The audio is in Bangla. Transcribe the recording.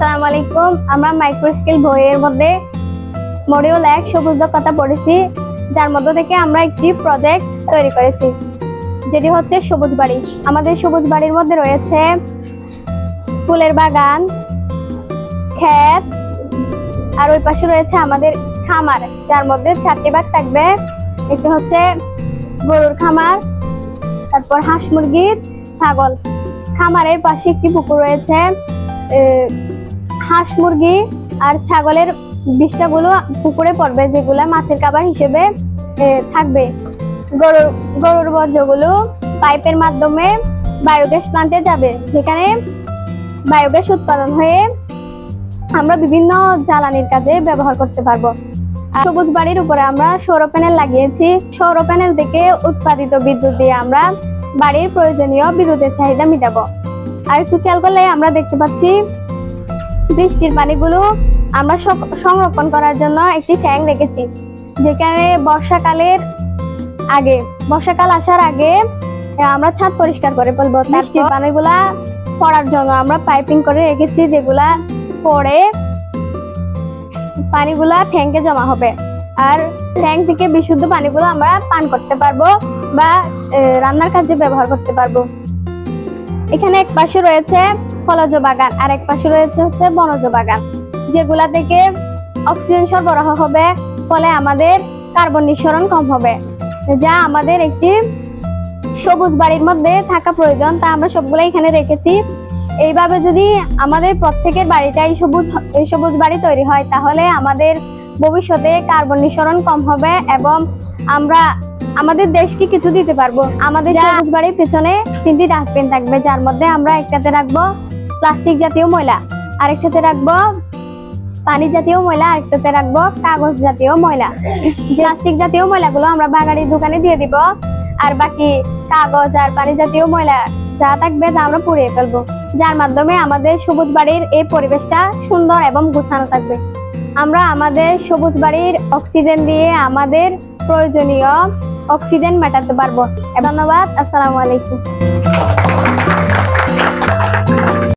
আসসালামু আলাইকুম। আমরা মাইক্রোস্কেল বইয়ের মধ্যে মডিউল এক সবুজ দক্ষতা পড়েছি, যার মধ্য থেকে আমরা একটি প্রজেক্ট তৈরি করেছি, যেটি হচ্ছে সবুজ বাড়ি। আমাদের সবুজ বাড়ির মধ্যে রয়েছে ফুলের বাগান, ক্ষেত, আর ওই পাশে রয়েছে আমাদের খামার, যার মধ্যে চারটি ভাগ থাকবে। একটি হচ্ছে গরুর খামার, তারপর হাঁস মুরগির ছাগল। খামারের পাশে একটি পুকুর রয়েছে হাঁস মুরগি আর ছাগলের বিষ্ঠাগুলো পুকুরে পড়বে, যেগুলো মাছের খাবার হিসেবে থাকবে। গরুর গরুর বর্জ্যগুলো পাইপের মাধ্যমে বায়োগ্যাস প্লান্টে যাবে, যেখানে বায়োগ্যাস উৎপাদন হয়ে আমরা বিভিন্ন জ্বালানির কাজে ব্যবহার করতে পারব। সবুজ বাড়ির উপরে আমরা সৌর প্যানেল লাগিয়েছি। সৌর প্যানেল থেকে উৎপাদিত বিদ্যুৎ দিয়ে আমরা বাড়ির প্রয়োজনীয় বিদ্যুতের চাহিদা মেটাবো। আর একটু খেয়াল করলে আমরা দেখতে পাচ্ছি বৃষ্টির পানিগুলো আমরা সংরক্ষণ করার জন্য একটি ট্যাঙ্ক রেখেছি যেখানে বর্ষাকালের আগে বর্ষাকাল আসার আগে আমরা ছাদ পরিষ্কার করে ফেলব। বৃষ্টির পানিগুলা পড়ার জন্য আমরা পাইপিং করে রেখেছি যেগুলা পরে পানিগুলা ট্যাঙ্কে জমা হবে। আর ট্যাঙ্ক থেকে বিশুদ্ধ পানিগুলো আমরা পান করতে পারব বা রান্নার কাজে ব্যবহার করতে পারব। এখানে এক পাশে রয়েছে ফলজ বাগান, আর এক পাশে রয়েছে হচ্ছে বনজ বাগান, যেগুলা থেকে অক্সিজেন সরবরাহ হবে, ফলে আমাদের কার্বন নিঃসরণ কম হবে। যা আমাদের একটি সবুজ বাড়ির মধ্যে থাকা প্রয়োজন, তা আমরা সবগুলো এখানে রেখেছি। এইভাবে যদি আমাদের প্রত্যেকের বাড়িটাই সবুজ এই সবুজ বাড়ি তৈরি হয়, তাহলে আমাদের ভবিষ্যতে কার্বন নিঃসরণ কম হবে এবং আমরা আমাদের দেশকে কিছু দিতে পারব। আমাদের সবুজ বাড়ির পেছনে তিনটি ডাস্টবিন থাকবে যার মধ্যে আমরা একটাতে রাখব প্লাস্টিক জাতীয় ময়লা আরেকটাতে রাখব পানি জাতীয় ময়লা আরেকটাতে রাখব কাগজ জাতীয় ময়লা। প্লাস্টিক জাতীয় ময়লাগুলো আমরা বাঙালির দোকানে দিয়ে দিব আর বাকি কাগজ আর পানি জাতীয় ময়লা যা থাকবে তা আমরা পুড়িয়ে ফেলব। যার মাধ্যমে আমাদের সবুজ বাড়ির এই পরিবেশটা সুন্দর এবং গুছানো থাকবে। আমরা আমাদের সবুজ বাড়ির অক্সিজেন দিয়ে আমাদের প্রয়োজনীয় অক্সিজেন মেটাতে পারব ধন্যবাদ আসসালামু আলাইকুম